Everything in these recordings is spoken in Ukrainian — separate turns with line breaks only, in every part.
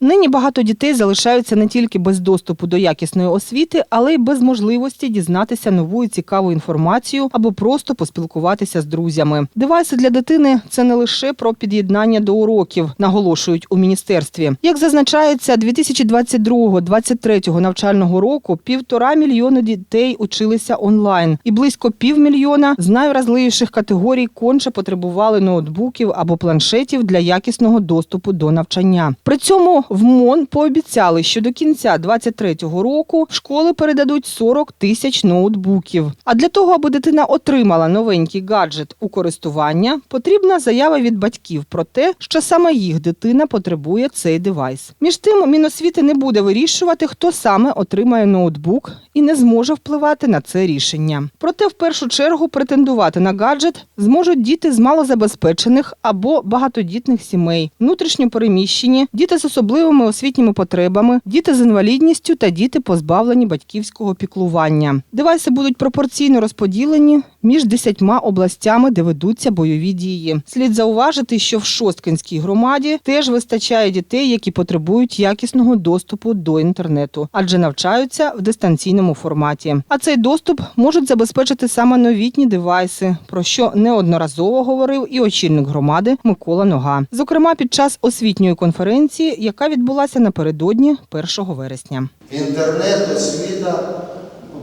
Нині багато дітей залишаються не тільки без доступу до якісної освіти, але й без можливості дізнатися нову і цікаву інформацію або просто поспілкуватися з друзями. Девайси для дитини це не лише про під'єднання до уроків, наголошують у міністерстві. Як зазначається, 2022-2023 навчального року півтора мільйона дітей училися онлайн, і близько півмільйона з найвразливіших категорій конче потребували ноутбуків або планшетів для якісного доступу до навчання. При цьому в МОН пообіцяли, що до кінця 2023 року школи передадуть 40 тисяч ноутбуків. А для того, аби дитина отримала новенький гаджет у користування, потрібна заява від батьків про те, що саме їх дитина потребує цей девайс. Між тим, Міносвіти не буде вирішувати, хто саме отримає ноутбук і не зможе впливати на це рішення. Проте, в першу чергу, претендувати на гаджет зможуть діти з малозабезпечених або багатодітних сімей, внутрішньо переміщені, діти з особливими освітніми потребами, діти з інвалідністю та діти, позбавлені батьківського піклування. Девайси будуть пропорційно розподілені між десятьма областями, де ведуться бойові дії. Слід зауважити, що в Шосткинській громаді теж вистачає дітей, які потребують якісного доступу до інтернету, адже навчаються в дистанційному форматі. А цей доступ можуть забезпечити саме новітні девайси, про що неодноразово говорив і очільник громади Микола Нога. Зокрема, під час освітньої конференції, яка відбулася напередодні 1 вересня.
Інтернет, освіта,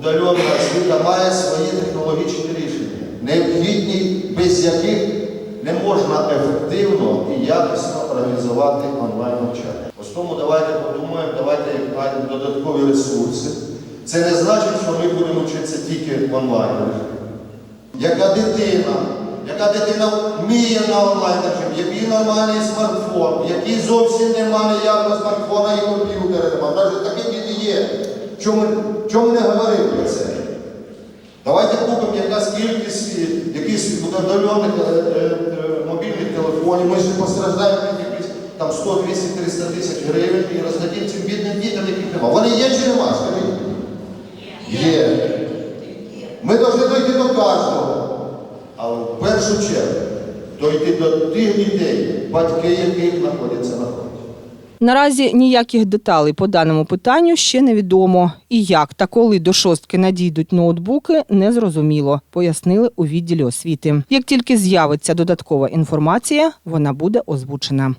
удальона освіта має свої технологічні рішення, необхідні, без яких не можна ефективно і якісно організувати онлайн навчання. Ось тому давайте подумаємо, давайте знайдемо додаткові ресурси. Це не значить, що ми будемо вчитися тільки в онлайн. Яка дитина, яка дитина вміє на онлайн режим, який нормальний смартфон, який зовсім нема ніякого смартфона і комп'ютера. Навіть такі діти є. Чому, чому не говорити про це? Давайте купимо якась кількість, е, якісь удальонних е, е, мобільних телефонів, ми ж не постраждаємо якісь там 100, 200, 300 тисяч гривень і роздадимо цим бідним дітям, яких нема. Вони є чи нема, скажіть? Є. Ми повинні дойти до кожного. Але в першу чергу дойти до тих дітей, батьки яких знаходяться на.
Наразі ніяких деталей по даному питанню ще невідомо. І як та коли до шостки надійдуть ноутбуки, не зрозуміло, пояснили у відділі освіти. Як тільки з'явиться додаткова інформація, вона буде озвучена.